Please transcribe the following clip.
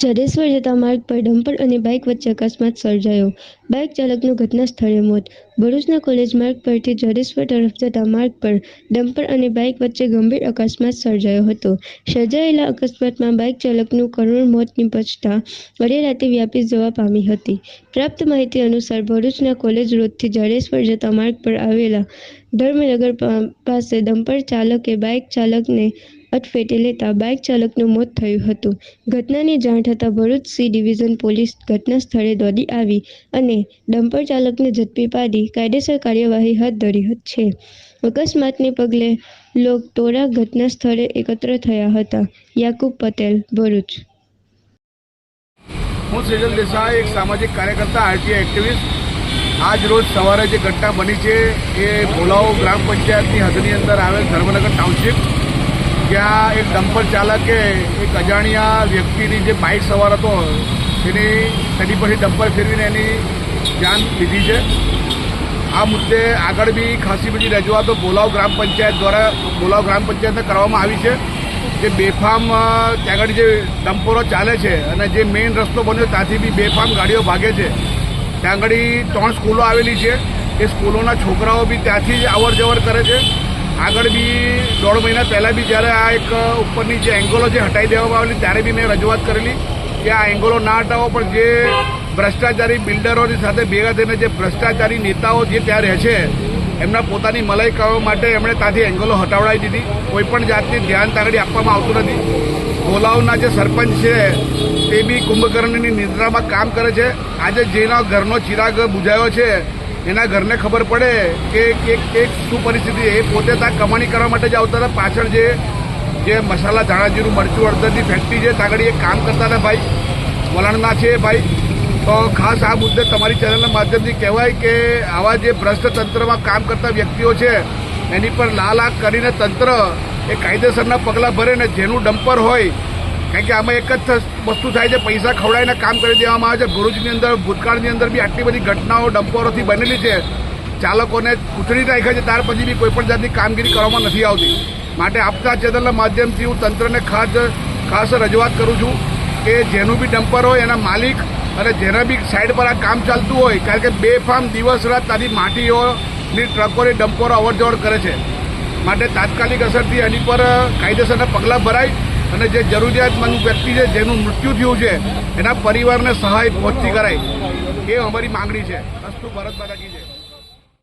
જડેશ્વર જતા માર્ગ પર ડમ્પર અને બાઇક વચ્ચે અકસ્માત સર્જાયો. બાઇક ચાલકનું ઘટના સ્થળે મોત. ભરૂચના કોલેજ માર્ગ પરથી જડેશ્વર તરફ જતા માર્ગ પર ડમ્પર અને બાઇક વચ્ચે ગંભીર અકસ્માત સર્જાયો હતો. સર્જાયેલા અકસ્માતમાં બાઇક ચાલકનું કરુણ મોત નિપજતા અરેરાટી વ્યાપી જવા પામી હતી. પ્રાપ્ત માહિતી અનુસાર ભરૂચના કોલેજ રોડથી જડેશ્વર જતા માર્ગ પર આવેલા ધર્મનગર પાસે ડમ્પર ચાલકે બાઇક ચાલકને અટફેટે લેતા બાઇક ચાલકનું મોત થયું હતું. ઘટનાની જાણ થતાં ભરૂચ સી ડિવિઝન પોલીસ ઘટના સ્થળે દોડી આવી અને ડમ્પર ચાલકને ઝડપી પાડી કાયદેસર કાર્યવાહી હાથ ધરી છે. અકસ્માતને પગલે લોક ટોળા ઘટના સ્થળે એકત્ર થયા હતા. યાકુબ પટેલ, ભરૂચ. હું સેજલ દેસાઈ, એક સામાજિક કાર્યકર્તા આરટીઆઈ એક્ટિવિસ્ટ આજ રોજ સવારે જે ઘટના બની છે, એ ભોલાવ ગ્રામ પંચાયતની હદની અંદર આવેલ ધર્મનગર ટાઉનશીપ. ત્યાં એક ડમ્પર ચાલકે એક અજાણ્યા વ્યક્તિની જે બાઇક સવાર હતો, તેની તેની પછી ડમ્પર ફેરવીને એની જાન લીધી છે. આ મુદ્દે આગળ બી ખાસી બધી રજૂઆતો બોલાવ ગ્રામ પંચાયત દ્વારા બોલાવ ગ્રામ પંચાયતને કરવામાં આવી છે. જે બેફામ ત્યાં આગળ જે ડમ્પરો ચાલે છે અને જે મેઇન રસ્તો બન્યો ત્યાંથી બી બેફામ ગાડીઓ ભાગે છે. ત્યાં આગળ ત્રણ સ્કૂલો આવેલી છે. એ સ્કૂલોના છોકરાઓ બી ત્યાંથી જ અવર જવર કરે છે. આગળ બી દોઢ મહિના પહેલાં બી જ્યારે આ એક ઉપરની જે એંગોલો જે હટાવી દેવામાં આવેલી ત્યારે બી મેં રજૂઆત કરેલી કે આ એંગોલો ના હટાવો, પણ જે ભ્રષ્ટાચારી બિલ્ડરોની સાથે ભેગા થઈને જે ભ્રષ્ટાચારી નેતાઓ જે ત્યાં રહે છે, એમના પોતાની મલાઈ કરવા માટે એમણે ત્યાંથી એંગલો હટાવડાવી દીધી. કોઈપણ જાતની ધ્યાન તાગડી આપવામાં આવતું નથી. ભોલાવના જે સરપંચ છે, તે બી કુંભકર્ણની નિદ્રામાં કામ કરે છે. આજે જેના ઘરનો ચિરાગ બુજાયો છે એના ઘરને ખબર પડે કે એક એક શું પરિસ્થિતિ એ પોતે ત્યાં કમાણી કરવા માટે જ આવતા હતા. પાછળ જે જે મસાલા ધાણા, જીરું, મરચું, હળદરની ફેક્ટરી છે, ત્યાં એ કામ કરતા હતા, ભાઈ, વલણના છે, ભાઈ. તો ખાસ આ મુદ્દે તમારી ચેનલના માધ્યમથી કહેવાય કે આવા જે ભ્રષ્ટ તંત્રમાં કામ કરતા વ્યક્તિઓ છે, એની પર લાલ કરીને તંત્ર એ કાયદેસરના પગલાં ભરે ને જેનું ડમ્પર હોય કારણ કે આમાં એક જ વસ્તુ થાય છે, પૈસા ખવડાવીને કામ કરી દેવામાં આવે છે. ભરૂચની અંદર, ભૂતકાળની અંદર બી આટલી બધી ઘટનાઓ ડમ્પરોથી બનેલી છે. ચાલકોને ઉછળી નાખ્યા છે, ત્યાર પછી બી કોઈપણ જાતની કામગીરી કરવામાં નથી આવતી. માટે આપતા ચેનલના માધ્યમથી હું તંત્રને ખાસ ખાસ રજૂઆત કરું છું કે જેનું બી ડમ્પર હોય, એના માલિક અને જેના બી સાઈડ પર આ કામ ચાલતું હોય, કારણ કે બે ફાર્મ દિવસ રાત તારી માટીઓની ટ્રકોની ડમ્પરો અવર કરે છે. માટે તાત્કાલિક અસરથી એની પર કાયદેસરના પગલાં ભરાય. અને જે જરૂરિયાતમંદ વ્યક્તિ છે, જેનું મૃત્યુ થયું છે, એના પરિવારને સહાય પહોંચતી કરાય. એ અમારી માંગણી છે. અસ્તુ ભારત માતા જય.